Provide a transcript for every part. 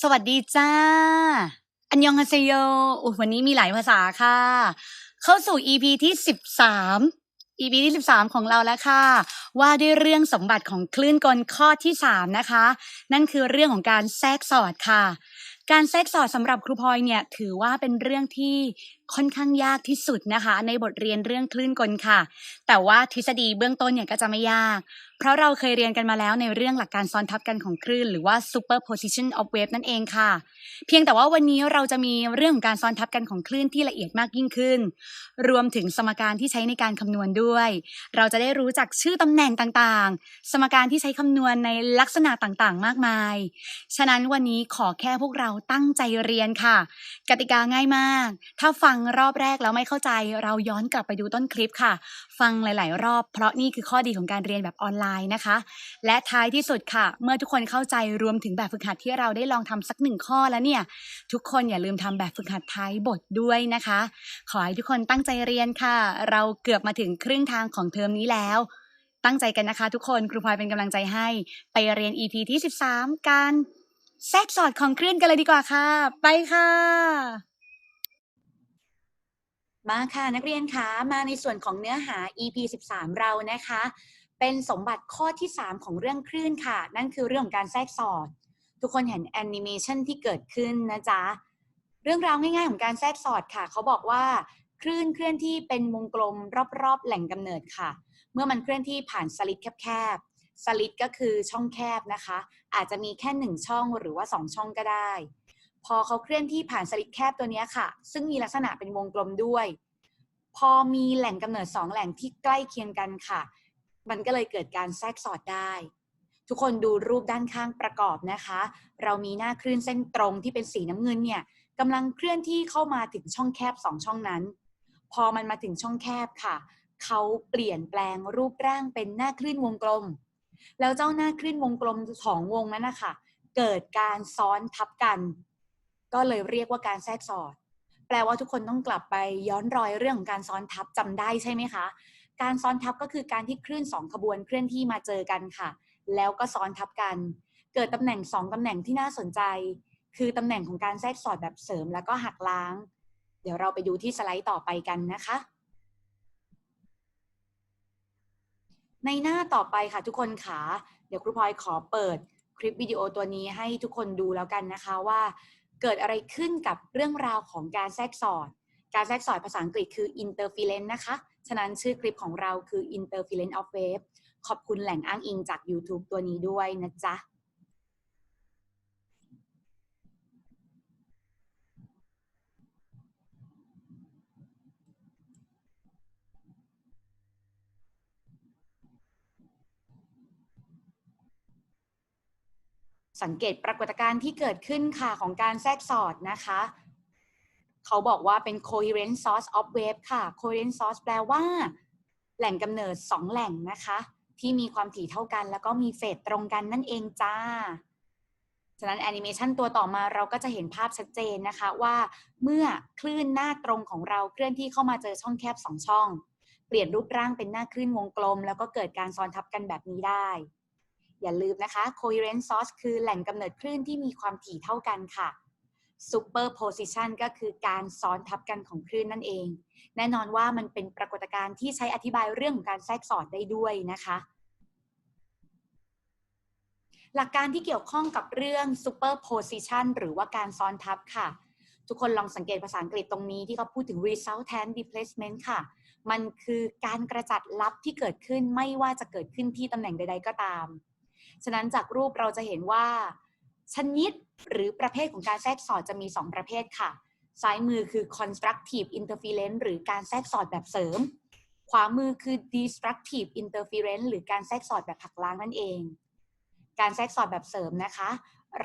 สวัสดีจ้า อันยองฮาเซโยวันนี้มีหลายภาษาค่ะ เข้าสู่ EP ที่สิบสาม EP ที่สิบสามของเราแล้วค่ะ ว่าด้วยเรื่องสมบัติของคลื่นกลข้อที่สามนะคะ นั่นคือเรื่องของการแทรกสอดค่ะ การแทรกสอดสำหรับครูพลอยเนี่ยถือว่าเป็นเรื่องที่ ค่อนข้างยากที่สุดนะคะ ในบทเรียนเรื่องคลื่นกลค่ะ แต่ว่าทฤษฎีเบื้องต้นเนี่ยก็จะไม่ยาก เพราะเราเคยเรียนกันมาแล้วในเรื่องหลักการซ้อนทับกันของคลื่น หรือว่า superposition of wave นั่นเองค่ะ เพียงแต่ว่าวันนี้เราจะมีเรื่องของการซ้อนทับกันของคลื่นที่ละเอียดมากยิ่งขึ้น รวมถึงสมการที่ใช้ในการคำนวณด้วย เราจะได้รู้จักชื่อตำแหน่งต่างๆ สมการที่ใช้คำนวณในลักษณะต่างๆ มากมาย ฉะนั้นวันนี้ขอแค่พวกเราตั้งใจเรียนค่ะ กติกาง่ายมาก ถ้าฟังรอบแรกแล้วไม่เข้าใจ เราย้อนกลับไปดูต้นคลิปค่ะ ฟังหลาย ๆ รอบ เพราะนี่คือข้อดีของการเรียนแบบออนไลน์นะคะ และท้ายที่สุดค่ะ เมื่อทุกคนเข้าใจรวมถึงแบบฝึกหัดที่เราได้ลองทำสักหนึ่งข้อแล้วเนี่ย ทุกคนอย่าลืมทำแบบฝึกหัดท้ายบทด้วยนะคะ ขอให้ทุกคนตั้งใจเรียนค่ะ เราเกือบมาถึงครึ่งทางของเทอมนี้แล้วตั้งใจกันนะคะทุกคนครูพลอยเป็นกำลังใจให้ ไปเรียน EP ที่ 13กันแทรกสอดของคลื่นกันเลยดีกว่าค่ะ ไปค่ะ มาค่ะนักเรียนคะมาในส่วนของเนื้อหา EP 13 เรานะคะ เป็นสมบัติข้อที่ 3 ของเรื่องคลื่นค่ะ นั่นคือเรื่องของการแทรกสอด ทุกคนเห็นแอนิเมชันที่เกิดขึ้นนะจ๊ะ เรื่องราวง่ายๆของการแทรกสอดค่ะ เขาบอกว่าคลื่นเคลื่อนที่เป็นวงกลมรอบๆ แหล่งกำเนิดค่ะ เมื่อมันเคลื่อนที่ผ่านสลิดแคบๆสลิดก็คือช่องแคบนะคะ อาจจะมีแค่หนึ่งช่องหรือว่า 2 ช่องก็ได้ พอเขาเคลื่อนที่ผ่านสลิดแคบตัวนี้ค่ะ ซึ่งมีลักษณะเป็นวงกลมด้วย พอมีแหล่งกำเนิดสองแหล่งที่ใกล้เคียงกันค่ะ มันก็เลยเกิดการแทรกสอดได้ ทุกคนดูรูปด้านข้างประกอบนะคะ เรามีหน้าคลื่นเส้นตรงที่เป็นสีน้ำเงินเนี่ยกำลังเคลื่อนที่เข้ามาถึงช่องแคบสองช่องนั้น พอมันมาถึงช่องแคบค่ะ เขาเปลี่ยนแปลงรูปร่างเป็นหน้าคลื่นวงกลม แล้วเจ้าหน้าคลื่นวงกลมสองวงนั้นนะคะเกิดการซ้อนทับกัน ก็เลยเรียกว่าการแทรกสอด แปลว่าทุกคนต้องกลับไปย้อนรอยเรื่องของการซ้อนทับจำได้ใช่ไหมคะ การซ้อนทับก็คือการที่คลื่นสองขบวนเคลื่อนที่มาเจอกันค่ะ แล้วก็ซ้อนทับกัน เกิดตำแหน่งสองตำแหน่งที่น่าสนใจ คือตำแหน่งของการแทรกสอดแบบเสริมแล้วก็หักล้าง เดี๋ยวเราไปดูที่สไลด์ต่อไปกันนะคะในหน้าต่อไปค่ะทุกคนค่ะเดี๋ยวครูพลอยขอเปิดคลิปวิดีโอตัวนี้ให้ทุกคนดูแล้วกันนะคะว่า เกิดอะไรขึ้นกับเรื่องราวของการแทรกสอด การแทรกสอดภาษาอังกฤษคือ interference นะคะ ฉะนั้นชื่อคลิปของเราคือ interference of wave ขอบคุณแหล่งอ้างอิงจาก YouTube ตัวนี้ด้วยนะจ๊ะ สังเกตปรากฏการณ์ที่เกิดขึ้นค่ะของการแทรกสอดนะคะ เขาบอกว่าเป็น coherent source of wave ค่ะ coherent source แปลว่า แหล่งกำเนิด 2 แหล่งนะคะ ที่มีความถี่เท่ากัน แล้วก็มีเฟสตรงกันนั่นเองจ้า ฉะนั้นแอนิเมชันตัวต่อมาเราก็จะเห็นภาพชัดเจนนะคะว่าเมื่อคลื่นหน้าตรงของเราเคลื่อนที่เข้ามาเจอช่องแคบ 2 ช่อง เปลี่ยนรูปร่างเป็นหน้าคลื่นวงกลม แล้วก็เกิดการซ้อนทับกันแบบนี้ได้ อย่าลืมนะคะ coherent source คือแหล่งกำเนิดคลื่นที่มีความถี่เท่ากันค่ะ superposition ก็คือการซ้อนทับกันของคลื่นนั่นเอง แน่นอนว่ามันเป็นปรากฏการณ์ที่ใช้อธิบายเรื่องของการแทรกสอดได้ด้วยนะคะ หลักการที่เกี่ยวข้องกับเรื่อง superposition หรือว่าการซ้อนทับค่ะ ทุกคนลองสังเกตภาษาอังกฤษตรงนี้ที่เขาพูดถึง resultant displacement ค่ะ มันคือการกระจัดลับที่เกิดขึ้นไม่ว่าจะเกิดขึ้นที่ตำแหน่งใด ๆ ก็ตาม ฉะนั้นจากรูปเราจะเห็นว่า ชนิดหรือประเภทของการแทรกสอดจะมี 2 ประเภทค่ะ ซ้ายมือคือ constructive interference หรือการแทรกสอดแบบเสริม ขวามือคือ destructive interference หรือการแทรกสอดแบบหักล้างนั่นเอง การแทรกสอดแบบเสริมนะคะ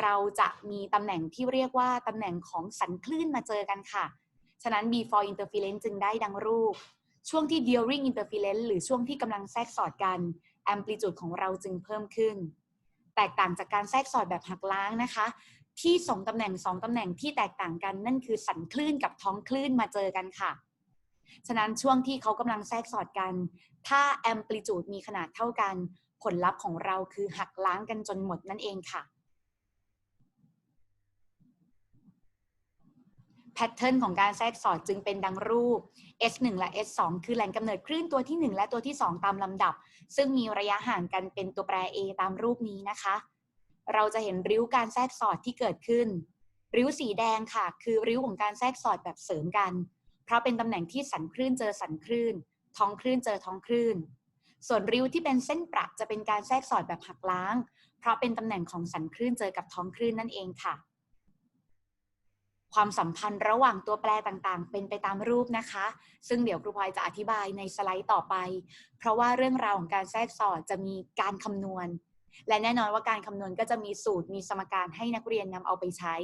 เราจะมีตำแหน่งที่เรียกว่าตำแหน่งของสันคลื่นมาเจอกันค่ะ ฉะนั้น before interference จึงได้ดังรูป ช่วงที่ during interference หรือช่วงที่กำลังแทรกสอดกัน amplitude ของเราจึงเพิ่มขึ้น แตกต่างจากการแทรกสอดแบบหักล้างนะคะ ที่ส่งตำแหน่งสองตำแหน่งที่แตกต่างกันนั่นคือสันคลื่นกับท้องคลื่นมาเจอกันค่ะ ฉะนั้นช่วงที่เขากำลังแทรกสอดกัน ถ้า amplitude มีขนาดเท่ากัน ผลลัพธ์ของเราคือหักล้างกันจนหมดนั่นเองค่ะ พทเทิร์นของการแทรกสอดจึงเป็นดังรูป S1 และ S2 คือแหล่งกำเนิดคลื่นตัวที่ 1 และตัวที่ 2 ตามลำดับ ซึ่งมีระยะห่างกันเป็นตัวแปร A ตามรูปนี้นะคะ เราจะเห็นริ้วการแทรกสอดที่เกิดขึ้น ริ้วสีแดงค่ะ คือริ้วของการแทรกสอดแบบเสริมกัน เพราะเป็นตำแหน่งที่สันคลื่นเจอสันคลื่น ท้องคลื่นเจอท้องคลื่น ส่วนริ้วที่เป็นเส้นประจะเป็นการแทรกสอดแบบหักล้าง เพราะเป็นตำแหน่งของสันคลื่นเจอกับท้องคลื่นนั่นเองค่ะ ความสัมพันธ์ระหว่างตัวแปรต่างๆ เป็นไปตามรูปนะคะ ซึ่งเดี๋ยวครูพลอยจะอธิบายในสไลด์ต่อไป เพราะว่าเรื่องราวของการแทรกสอดจะมีการคำนวณ และแน่นอนว่าการคำนวณก็จะมีสูตรมีสมการให้นักเรียนนำเอาไปใช้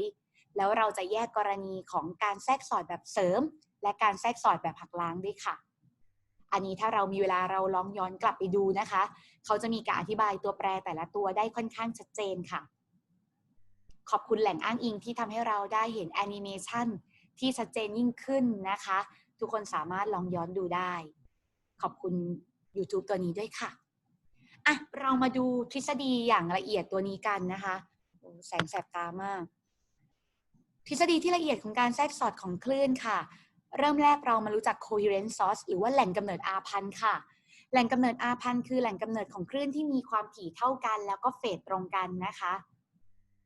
แล้วเราจะแยกกรณีของการแทรกสอดแบบเสริม และการแทรกสอดแบบหักล้างด้วยค่ะ อันนี้ถ้าเรามีเวลาเราลองย้อนกลับไปดูนะคะ เขาจะมีการอธิบายตัวแปรแต่ละตัวได้ค่อนข้างชัดเจนค่ะ ขอบคุณแหล่งอ้างอิงที่ทำให้เราได้เห็นแอนิเมชันที่ชัดเจนยิ่งขึ้นนะคะ ทุกคนสามารถลองย้อนดูได้ ขอบคุณ YouTube ตัวนี้ด้วยค่ะอะเรามาดูทฤษฎีอย่างละเอียดตัวนี้กันนะคะแสงแสบตามาก ทฤษฎีที่ละเอียดของการแทรกสอดของคลื่นค่ะ เริ่มแรกเรามารู้จัก coherent source หรือว่าแหล่งกำเนิด R พันค่ะ แหล่งกำเนิด R พันคือแหล่งกำเนิดของคลื่นที่มีความถี่เท่ากัน แล้วก็เฟสตรงกันนะคะ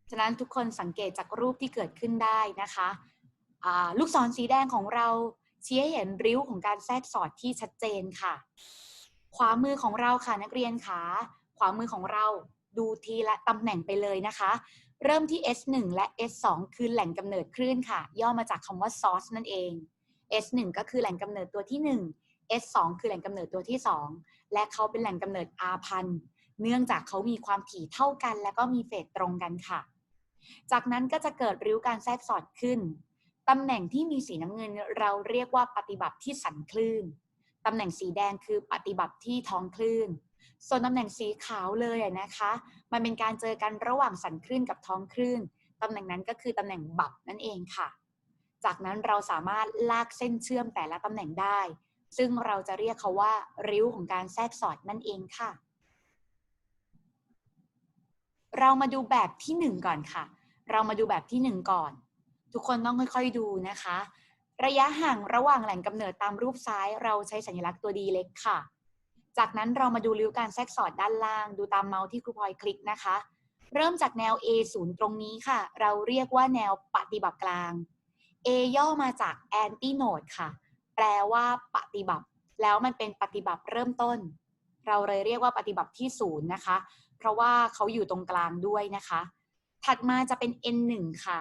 ฉะนั้นทุกคนสังเกตจากรูปที่เกิดขึ้นได้นะคะลูกศรสีแดงของเราชี้ให้เห็นริ้วของการแทรกสอดที่ชัดเจนค่ะ ขวามือของเราค่ะนักเรียนขาขวามือของเราดูทีละตำแหน่งไปเลยนะคะ เริ่มที่ S1 และ S2 คือแหล่งกำเนิดคลื่นค่ะ ย่อมาจากคำว่า source นั่นเอง S1 ก็คือแหล่งกำเนิดตัวที่ 1 S2 คือแหล่งกำเนิดตัวที่ 2 และเขาเป็นแหล่งกำเนิด R พันเนื่องจากเขามีความถี่เท่ากัน และก็มีเฟสตรงกันค่ะ จากนั้นก็จะเกิดริ้วการแทรกสอดขึ้น ตำแหน่งที่มีสีน้ำเงินเราเรียกว่าปฏิบัติที่สันคลื่น ตำแหน่งสีแดงคือปฏิบัติที่ท้องคลื่น ส่วนตำแหน่งสีขาวเลยนะคะ มันเป็นการเจอกันระหว่างสันคลื่นกับท้องคลื่น ตำแหน่งนั้นก็คือตำแหน่งบับนั่นเองค่ะ จากนั้นเราสามารถลากเส้นเชื่อมแต่ละตำแหน่งได้ ซึ่งเราจะเรียกเขาว่าริ้วของการแทรกสอดนั่นเองค่ะ เรามาดูแบบที่หนึ่งก่อนค่ะ เรามาดูแบบที่หนึ่งก่อน ทุกคนต้องค่อยๆดูนะคะ ระยะห่างระหว่างแหล่งกำเนิดตามรูปซ้าย เราใช้สัญลักษณ์ตัวดีเล็กค่ะ จากนั้นเรามาดูริ้วการแทรกสอดด้านล่าง ดูตามเมาส์ที่ครูพลอยคลิกนะคะ เริ่มจากแนว A 0ตรงนี้ค่ะ เราเรียกว่าแนวปฏิบัติกลาง A ย่อมาจาก anti node ค่ะ แปลว่าปฏิบัติ แล้วมันเป็นปฏิบัติเริ่มต้น เราเลยเรียกว่าปฏิบัติที่ศูนย์นะคะ เพราะว่าเขาอยู่ตรงกลางด้วยนะคะ ถัดมาจะเป็น N1 ค่ะ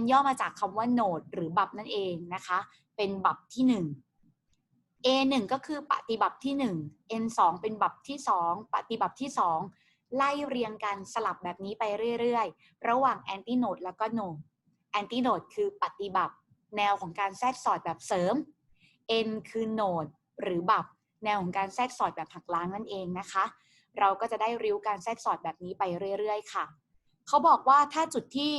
N ย่อมาจากคำว่า node หรือบับนั่นเองนะคะ เป็นบับที่ 1 A1 ก็คือปฏิบัติที่ 1 N2 เป็นบับที่ 2 ปฏิบัติที่ 2 ไล่เรียงกันสลับแบบนี้ไปเรื่อยๆ ระหว่าง anti node แล้วก็ node anti node คือปฏิบัติแนวของการแทรกสอดแบบเสริม N คือ node หรือบับแนวของการแทรกสอดแบบหักล้างนั่นเองนะคะ เราก็จะได้ริ้วการแทรกสอดแบบนี้ไปเรื่อย ๆ ค่ะ เขาบอกว่าถ้าจุดที่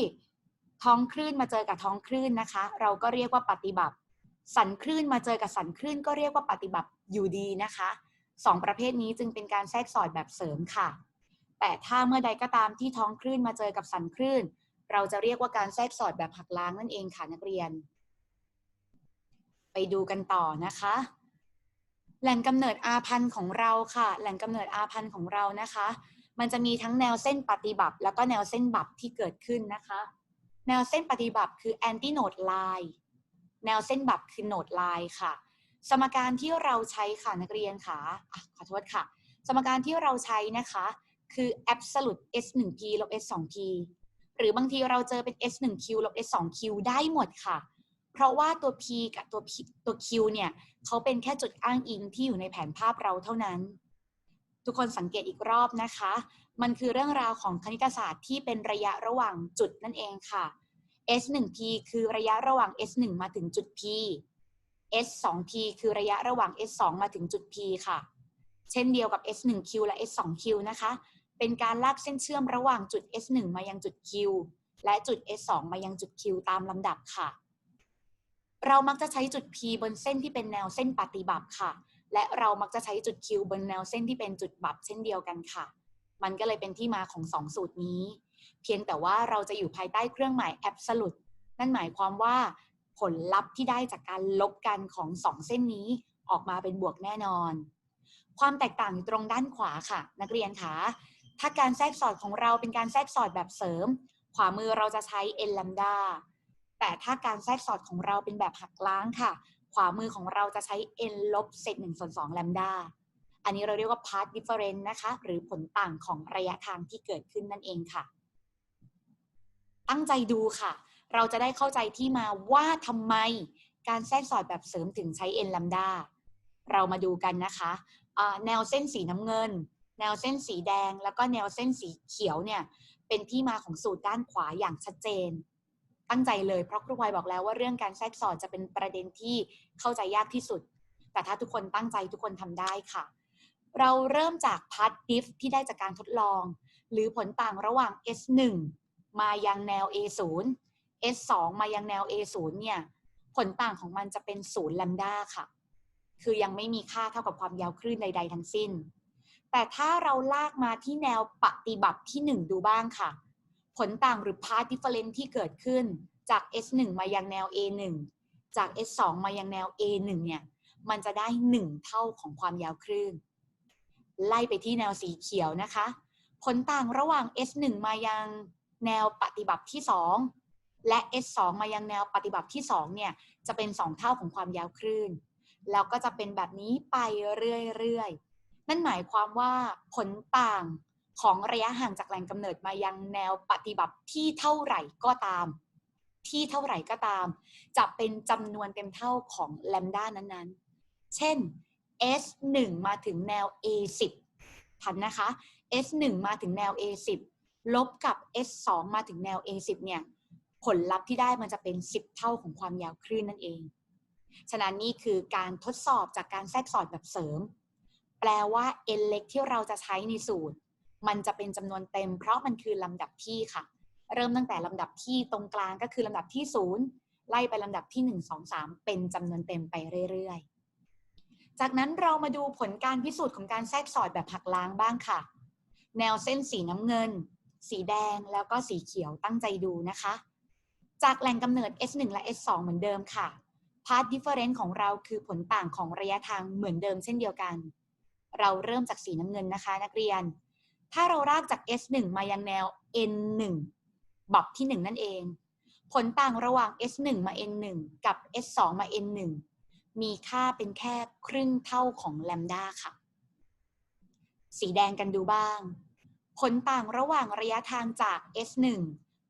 ท้องคลื่นมาเจอกับท้องคลื่นนะคะ เราก็เรียกว่าปฏิบัติ สันคลื่นมาเจอกับสันคลื่นก็เรียกว่าปฏิบัติอยู่ดีนะคะสองประเภทนี้จึงเป็นการแทรกสอดแบบเสริมค่ะ แต่ถ้าเมื่อใดก็ตามที่ท้องคลื่นมาเจอกับสันคลื่น เราจะเรียกว่าการแทรกสอดแบบหักล้างนั่นเองค่ะนักเรียน ไปดูกันต่อนะคะ แหล่งกำเนิดอาพันธ์ของเราค่ะ แหล่งกำเนิดอาพันธ์ของเรานะคะ มันจะมีทั้งแนวเส้นปฏิบัติ แล้วก็แนวเส้นบับที่เกิดขึ้นนะคะ แนวเส้นปฏิบัติคือ anti node line แนวเส้นบับคือ node line ค่ะ สมการที่เราใช้ค่ะนักเรียนค่ะอะขอโทษค่ะ สมการที่เราใช้นะคะ คือ absolute s 1 p ลบ s 2 p หรือบางทีเราเจอเป็น s 1 q ลบ s 2 q ได้หมดค่ะ เพราะว่าตัว p กับตัว P ตัว q เนี่ยเขาเป็นแค่จุดอ้างอิงที่อยู่ในแผนภาพเราเท่านั้น ทุกคนสังเกตอีกรอบนะคะ มันคือเรื่องราวของคณิตศาสตร์ที่เป็นระยะระหว่างจุดนั่นเองค่ะ s 1 p คือระยะระหว่าง s 1 มาถึงจุด p s 2 p คือระยะระหว่าง s 2 มาถึงจุด p ค่ะ เช่นเดียวกับ s 1 q และ s 2 q นะคะ เป็นการลากเส้นเชื่อมระหว่างจุด s 1 มายังจุด q และจุด s 2 มายังจุด q ตามลำดับค่ะ เรามักจะใช้จุด p บนเส้นที่เป็นแนวเส้นปฏิบัติค่ะ และเรามักจะใช้จุด q บนแนวเส้นที่เป็นจุดบับเช่นเดียวกันค่ะ มันก็เลยเป็นที่มาของสองสูตรนี้ เพียงแต่ว่าเราจะอยู่ภายใต้เครื่องหมาย absolute นั่นหมายความว่าผลลัพธ์ที่ได้จากการลบกันของสองเส้นนี้ออกมาเป็นบวกแน่นอน ความแตกต่างอยู่ตรงด้านขวาค่ะ นักเรียนคะถ้าการแทรกสอดของเราเป็นการแทรกสอดแบบเสริม ขวามือเราจะใช้ n ลัมดา แต่ถ้าการแทรกสอดของเราเป็นแบบหักล้างค่ะ ขวามือของเราจะใช้ n ลบเศษหนึ่งส่วนสองลัมดาอันนี้เราเรียกว่า path difference นะคะ หรือผลต่างของระยะทางที่เกิดขึ้นนั่นเองค่ะ ตั้งใจดูค่ะ เราจะได้เข้าใจที่มาว่าทำไมการแทรกสอดแบบเสริมถึงใช้ n ลัมดาเรามาดูกันนะคะแนวเส้นสีน้ำเงิน แนวเส้นสีแดง แล้วก็แนวเส้นสีเขียวเนี่ย เป็นที่มาของสูตรด้านขวาอย่างชัดเจน ตั้งใจเลยเพราะครูพลอยบอกแล้วว่าเรื่องการแทรกสอดจะเป็นประเด็นที่เข้าใจยากที่สุด แต่ถ้าทุกคนตั้งใจทุกคนทำได้ค่ะ เราเริ่มจากพาร์ทดิฟที่ได้จากการทดลอง หรือผลต่างระหว่าง S1 มายังแนว A0 S2 มายังแนว A0 เนี่ยผลต่างของมันจะเป็น0ลัมดาค่ะ คือยังไม่มีค่าเท่ากับความยาวคลื่นใด ๆ ทั้งสิ้น แต่ถ้าเราลากมาที่แนวปฏิบัติที่ 1 ดูบ้างค่ะ ผลต่างหรือ path difference ที่เกิดขึ้นจาก S1 มายังแนว A1 จาก S2 มายังแนว A1 เนี่ยมันจะได้ 1 เท่าของความยาวคลื่น ไล่ไปที่แนวสีเขียวนะคะ ผลต่างระหว่าง S1 มายังแนวปฏิบัติที่ 2 และ S2 มายังแนวปฏิบัติที่ 2 เนี่ยจะเป็น 2 เท่าของความยาวคลื่น แล้วก็จะเป็นแบบนี้ไปเรื่อยๆ นั่นหมายความว่าผลต่าง ของระยะห่างจากแหล่งกำเนิดมายังแนวปฏิบัติที่เท่าไหร่ก็ตาม ที่เท่าไหร่ก็ตาม จะเป็นจำนวนเต็มเท่าของแลมด้านั้นๆ เช่น S1 มาถึงแนว A10 ทันนะคะ S1 มาถึงแนว A10 ลบกับ S2 มาถึงแนว A10 เนี่ย ผลลัพธ์ที่ได้มันจะเป็น 10 เท่าของความยาวคลื่นนั่นเอง ฉะนั้นนี่คือการทดสอบจากการแทรกสอดแบบเสริม แปลว่า n เล็กที่เราจะใช้ในสูตร มันจะเป็นจำนวนเต็ม เพราะมันคือลำดับที่ค่ะ เริ่มตั้งแต่ลำดับที่ตรงกลางก็คือลำดับที่0ไล่ไปลำดับที่ 1 2 3 เป็นจำนวนเต็มไปเรื่อยๆ จากนั้นเรามาดูผลการพิสูจน์ของการแทรกสอดแบบหักล้างบ้างค่ะ แนวเส้นสีน้ำเงิน สีแดงแล้วก็สีเขียวตั้งใจดูนะคะ จากแหล่งกำเนิด S1 และ S2 เหมือนเดิมค่ะ path difference ของเราคือผลต่างของระยะทางเหมือนเดิมเช่นเดียวกัน เราเริ่มจากสีน้ำเงินนะคะ นักเรียน ถ้าเราลากจาก S1 มายังแนว N1 บับที่ 1 นั่นเอง ผลต่างระหว่าง S1 มา N1 กับ S2 มา N1 มีค่าเป็นแค่ครึ่งเท่าของแลมดาค่ะ สีแดงกันดูบ้าง ผลต่างระหว่างระยะทางจาก S1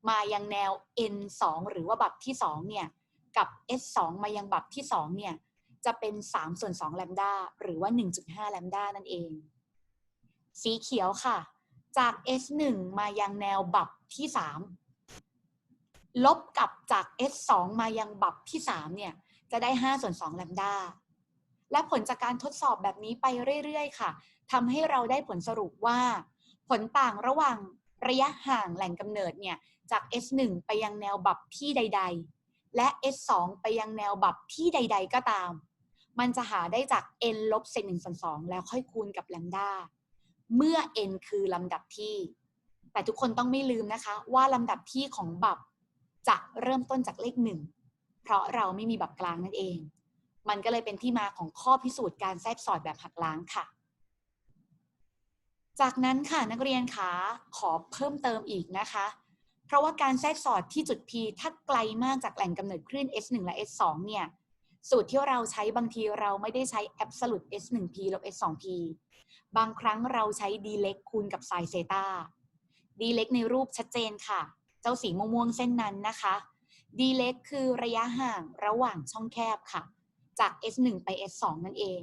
มายังแนว N2 หรือว่าบับที่ 2 เนี่ย กับ S2 มายังบับที่ 2 เนี่ย จะเป็น 3 ส่วน2แลมดาหรือว่า 1.5แลมดานั่นเอง สีเขียวค่ะ จาก S1 มายังแนวบับที่ 3 ลบกับจาก S2 มายังบับที่ 3 เนี่ย จะได้ 5 ส่วน2แลมดาและผลจากการทดสอบแบบนี้ไปเรื่อย ๆ ค่ะทำให้เราได้ผลสรุปว่า ผลต่างระหว่างระยะห่างแหล่งกำเนิดเนี่ย จาก S1 ไปยังแนวบับที่ใด ๆ และ S2 ไปยังแนวบับที่ใด ๆ ก็ตาม มันจะหาได้จาก n ลบเศษหนึ่งส่วนสองแล้วค่อยคูณกับแลมดา เมื่อ n คือลำดับที่ แต่ทุกคนต้องไม่ลืมนะคะ ว่าลำดับที่ของบับจะเริ่มต้นจากเลขหนึ่งเพราะเราไม่มีบับกลางนั่นเอง มันก็เลยเป็นที่มาของข้อพิสูจน์การแทรกสอดแบบหักล้างค่ะ จากนั้นค่ะนักเรียนคะขอเพิ่มเติมอีกนะคะ เพราะว่าการแทรกสอดที่จุด P ถ้าไกลมากจากแหล่งกำเนิดคลื่น S1 และ S2 เนี่ยสูตรที่เราใช้บางทีเราไม่ได้ใช้ absolute S1P ลบ S2P บางครั้งเราใช้ d เล็กคูณกับ sin เซตา d เล็กในรูปชัดเจนค่ะ เจ้าสีม่วงๆเส้นนั้นนะคะ d เล็กคือระยะห่างระหว่างช่องแคบค่ะ จาก S1 ไป S2 นั่นเอง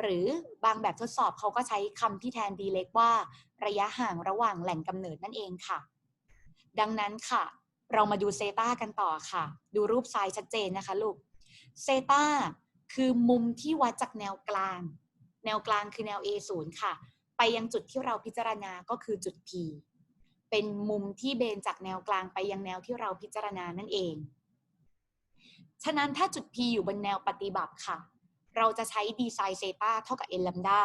หรือบางแบบทดสอบเขาก็ใช้คำที่แทน d เล็กว่า ระยะห่างระหว่างแหล่งกำเนิดนั่นเองค่ะ ดังนั้นค่ะ เรามาดูเซตากันต่อค่ะ ดูรูปทรายชัดเจนนะคะลูกเซตาคือมุมที่วัดจากแนวกลาง แนวกลางคือแนว A0 ค่ะ ไปยังจุดที่เราพิจารณาก็คือจุด P เป็นมุมที่เบนจากแนวกลางไปยังแนวที่เราพิจารณานั่นเอง ฉะนั้นถ้าจุด P อยู่บนแนวปฏิบัติค่ะ เราจะใช้ d sin เซตาเท่ากับ n ลัมดา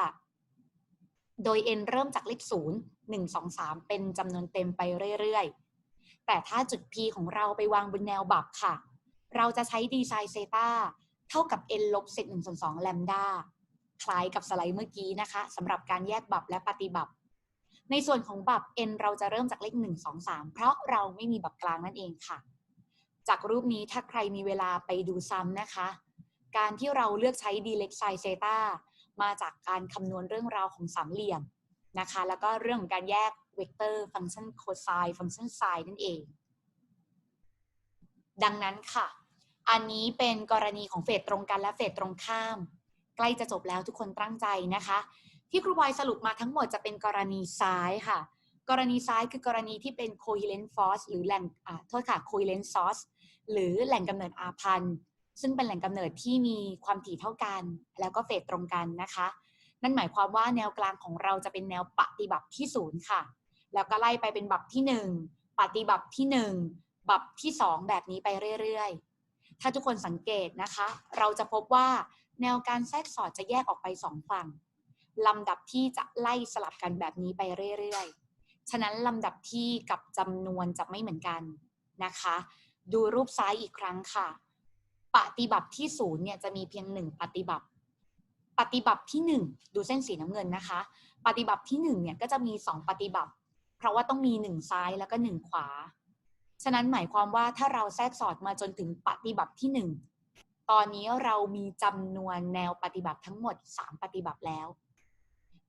โดย n เริ่มจากเลข 0 1 2 3 เป็นจำนวนเต็มไปเรื่อยๆ แต่ถ้าจุด P ของเราไปวางบนแนวบับค่ะ เราจะใช้ดีไซน์เซตาเท่ากับ n ลบเศษหนึ่งส่วนสองแลมดา คล้ายกับสไลด์เมื่อกี้นะคะสำหรับการแยกบับและปฏิบัติในส่วนของบับ n เราจะเริ่มจากเลข 1 2 3 เพราะเราไม่มีบับกลางนั่นเองค่ะ จากรูปนี้ถ้าใครมีเวลาไปดูซ้ำนะคะ การที่เราเลือกใช้ d เล็กไซเซตามาจากการคำนวณเรื่องราวของสามเหลี่ยมนะคะ แล้วก็เรื่องของการแยกเวกเตอร์ฟังก์ชันโคไซน์ฟังก์ชันไซน์นั่นเอง ดังนั้นค่ะ อันนี้เป็นกรณีของเฟสตรงกันและเฟสตรงข้าม ใกล้จะจบแล้วทุกคนตั้งใจนะคะ ที่ครูบอยสรุปมาทั้งหมดจะเป็นกรณีซ้ายค่ะ กรณีซ้ายคือกรณีที่เป็น coherent force หรือแหล่งอ่าโทษค่ะ coherent source หรือแหล่งกำเนิดอาพันธ์ซึ่งเป็นแหล่งกำเนิดที่มีความถี่เท่ากัน แล้วก็เฟสตรงกันนะคะ นั่นหมายความว่าแนวกลางของเราจะเป็นแนวปฏิบัติที่ศูนย์ค่ะ แล้วก็ไล่ไปเป็นบับที่ 1 ปฏิบัติที่ 1 บับที่ 2 แบบนี้ไปเรื่อยๆ ถ้าทุกคนสังเกตนะคะ เราจะพบว่า แนวการแทรกสอดจะแยกออกไป2ฝั่งลำดับที่จะไล่สลับกันแบบนี้ไปเรื่อยๆ ฉะนั้นลำดับที่กับจำนวนจะไม่เหมือนกันนะคะ ดูรูปซ้ายอีกครั้งค่ะ ปฏิบัติที่ศูนย์เนี่ยจะมีเพียงหนึ่งปฏิบัติ ปฏิบัติที่หนึ่งดูเส้นสีน้ำเงินนะคะ ปฏิบัติที่หนึ่งเนี่ยก็จะมีสองปฏิบัติ เพราะว่าต้องมีหนึ่งซ้ายแล้วก็หนึ่งขวา ฉะนั้นหมายความว่าถ้าเราแทรกสอดมาจนถึงปฏิบัติที่หนึ่ง ตอนนี้เรามีจำนวนแนวปฏิบัติทั้งหมด 3 ปฏิบัติแล้ว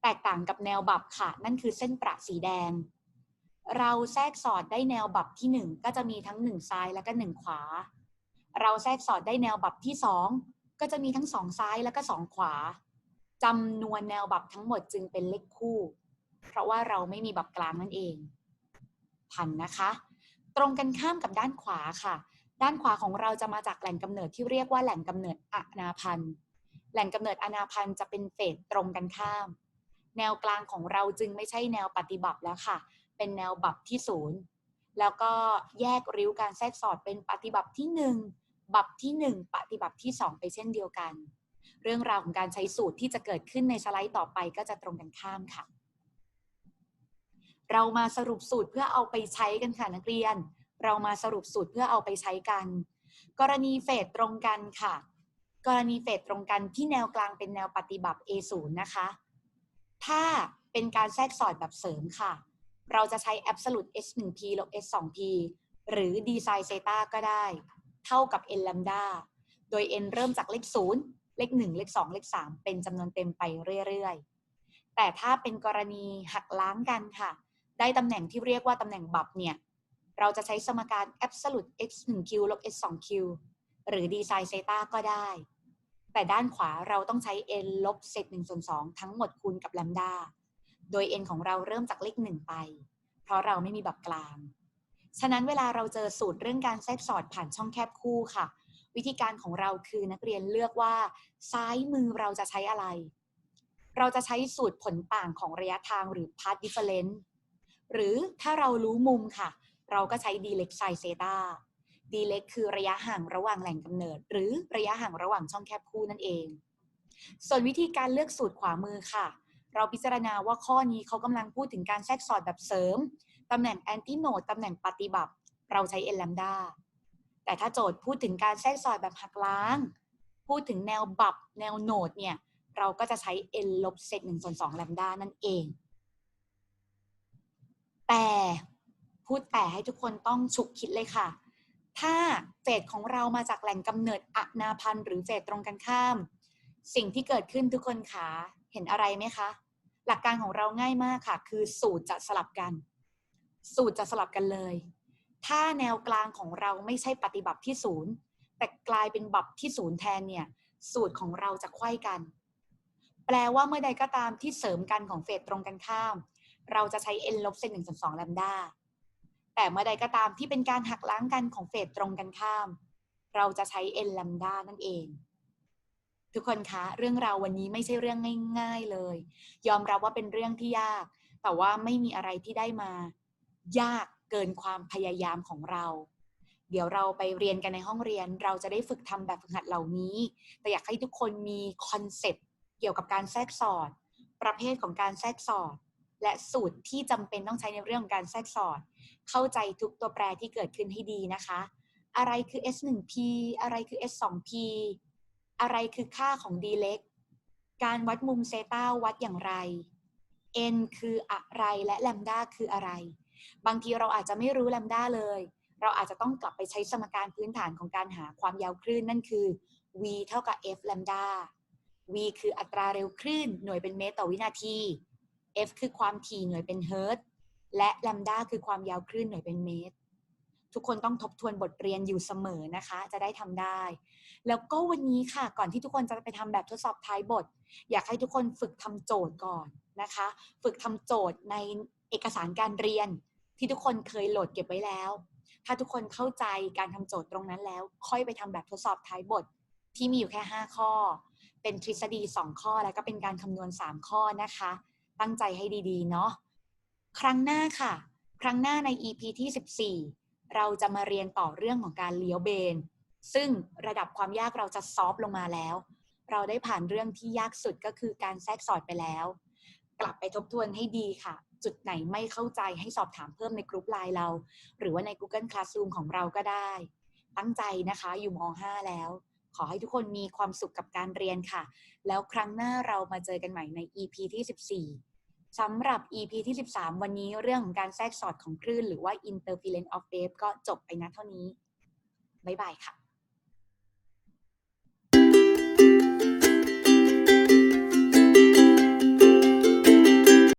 แตกต่างกับแนวบับค่ะ นั่นคือเส้นประสีแดง เราแทรกสอดได้แนวบับที่ 1 ก็จะมีทั้ง 1 ซ้ายแล้วก็ 1 ขวา เราแทรกสอดได้แนวบับที่ 2 ก็จะมีทั้ง 2 ซ้ายแล้วก็ 2 ขวาจำนวนแนวบับทั้งหมดจึงเป็นเลขคู่ เพราะว่าเราไม่มีบับกลางนั่นเอง พันนะคะ ตรงกันข้ามกับด้านขวาค่ะ ด้านขวาของเราจะมาจากแหล่งกำเนิดที่เรียกว่าแหล่งกำเนิดอนาพันธ์ แหล่งกำเนิดอนาพันธ์จะเป็นเฟสตรงกันข้าม แนวกลางของเราจึงไม่ใช่แนวปฏิบัติแล้วค่ะ เป็นแนวบับที่ศูนย์แล้วก็แยกริ้วการแทรกสอดเป็นปฏิบัติที่หนึ่งบับที่หนึ่งปฏิบัติที่สองไปเช่นเดียวกัน เรื่องราวของการใช้สูตรที่จะเกิดขึ้นในสไลด์ต่อไปก็จะตรงกันข้ามค่ะ เรามาสรุปสูตรเพื่อเอาไปใช้กันค่ะนักเรียน เรามาสรุปสูตรเพื่อเอาไปใช้กัน กรณีเฟสตรงกันค่ะ กรณีเฟสตรงกันที่แนวกลางเป็นแนวปฏิบัติ A0 นะคะ ถ้าเป็นการแทรกสอดแบบเสริมค่ะ เราจะใช้ absolute h1p ลบ h2p หรือ d sin theta ก็ได้ เท่ากับ n lambda โดย n เริ่มจากเลข 0 เลข 1 เลข 2 เลข 3 เป็นจำนวนเต็มไปเรื่อยๆ แต่ถ้าเป็นกรณีหักล้างกันค่ะ ได้ตำแหน่งที่เรียกว่าตำแหน่งบับเนี่ย เราจะใช้สมการ absolute x 1 q ลบ x 2 q หรือ d sin theta ก็ได้ แต่ด้านขวาเราต้องใช้ n ลบเศษ1ส่วน2ทั้งหมดคูณกับ lambda โดย n ของเราเริ่มจากเลข1ไป เพราะเราไม่มีแบบกลาง ฉะนั้นเวลาเราเจอสูตรเรื่องการแทรกสอดผ่านช่องแคบคู่ค่ะ วิธีการของเราคือนักเรียนเลือกว่า ซ้ายมือเราจะใช้อะไร เราจะใช้สูตรผลต่างของระยะทางหรือ path difference หรือถ้าเรารู้มุมค่ะ เราก็ใช้ d leg sin theta d leg คือระยะห่างระหว่างแหล่งกำเนิด หรือระยะห่างระหว่างช่องแคบคู่นั่นเอง ส่วนวิธีการเลือกสูตรขวามือค่ะ เราพิจารณาว่าข้อนี้เขากำลังพูดถึงการแทรกสอดแบบเสริมตำแหน่งแอนติโนดตำแหน่งปฏิบัติ เราใช้ n lambda แต่ถ้าโจทย์พูดถึงการแทรกสอดแบบหักล้าง พูดถึงแนวบับแนวโนดเนี่ยเราก็จะใช้ n ลบเศษ1ส่วน2 lambda นั่นเอง แต่ พูดแต่ให้ทุกคนต้องฉุกคิดเลยค่ะ ถ้าเฟสของเรามาจากแหล่งกำเนิดอนาพันธ์หรือเฟสตรงกันข้าม สิ่งที่เกิดขึ้นทุกคนขาเห็นอะไรไหมคะ หลักการของเราง่ายมากค่ะ คือสูตรจะสลับกัน สูตรจะสลับกันเลย ถ้าแนวกลางของเราไม่ใช่ปฏิบัติที่ศูนย์แต่กลายเป็นบับที่ศูนย์แทนเนี่ย สูตรของเราจะไขว้กัน แปลว่าเมื่อใดก็ตามที่เสริมกันของเฟสตรงกันข้าม เราจะใช้ n ลบเศษหนึ่งส่วนสองแลมดา แต่เมื่อใดก็ตามที่เป็นการหักล้างกันของเฟสตรงกันข้าม เราจะใช้ n ลัมดานั่นเอง ทุกคนคะเรื่องราววันนี้ไม่ใช่เรื่องง่าย ๆเลย ยอมรับว่าเป็นเรื่องที่ยาก แต่ว่าไม่มีอะไรที่ได้มา ยากเกินความพยายามของเรา เดี๋ยวเราไปเรียนกันในห้องเรียน เราจะได้ฝึกทำแบบฝึกหัดเหล่านี้ แต่อยากให้ทุกคนมีคอนเซปต์เกี่ยวกับการแทรกสอด ประเภทของการแทรกสอด และสูตรที่จำเป็นต้องใช้ในเรื่องของการแทรกสอด เข้าใจทุกตัวแปรที่เกิดขึ้นให้ดีนะคะ อะไรคือ s 1 p อะไรคือ s 2 p อะไรคือค่าของ d เล็กการวัดมุมเซตาวัดอย่างไร n คืออะไรและแลมดาคืออะไร บางทีเราอาจจะไม่รู้แลมดาเลย เราอาจจะต้องกลับไปใช้สมการพื้นฐานของการหาความยาวคลื่นนั่นคือ v เท่ากับ f แลมดา v คืออัตราเร็วคลื่นหน่วยเป็นเมตรต่อวินาที f คือความถี่หน่วยเป็นเฮิร์ตและแลมดาคือความยาวคลื่นหน่วยเป็นเมตร ทุกคนต้องทบทวนบทเรียนอยู่เสมอนะคะ จะได้ทำได้ แล้วก็วันนี้ค่ะก่อนที่ทุกคนจะไปทำแบบทดสอบท้ายบท อยากให้ทุกคนฝึกทำโจทย์ก่อนนะคะ ฝึกทำโจทย์ในเอกสารการเรียนที่ทุกคนเคยโหลดเก็บไว้แล้ว ถ้าทุกคนเข้าใจการทำโจทย์ตรงนั้นแล้ว ค่อยไปทำแบบทดสอบท้ายบทที่มีอยู่แค่ 5 ข้อ เป็นทฤษฎี 2 ข้อแล้วก็เป็นการคำนวณ 3 ข้อนะคะ ตั้งใจให้ดีๆ เนาะครั้งหน้าค่ะ ครั้งหน้าใน EP ที่ 14 เราจะมาเรียนต่อเรื่องของการเลี้ยวเบน ซึ่งระดับความยากเราจะซอฟต์ลงมาแล้ว เราได้ผ่านเรื่องที่ยากสุดก็คือการแทรกสอดไปแล้ว กลับไปทบทวนให้ดีค่ะ จุดไหนไม่เข้าใจให้สอบถามเพิ่มในกลุ่มไลน์เรา หรือว่าใน Google Classroom ของเราก็ได้ ตั้งใจนะคะอยู่ม .5 แล้ว ขอให้ทุกคนมีความสุขกับการเรียนค่ะ แล้วครั้งหน้าเรามาเจอกันใหม่ใน EP ที่ 14 สำหรับ EP ที่ 13 วันนี้เรื่องของการแทรกสอดของคลื่น หรือว่า interference of wave ก็จบไปนะเท่านี้ บ๊ายบายค่ะ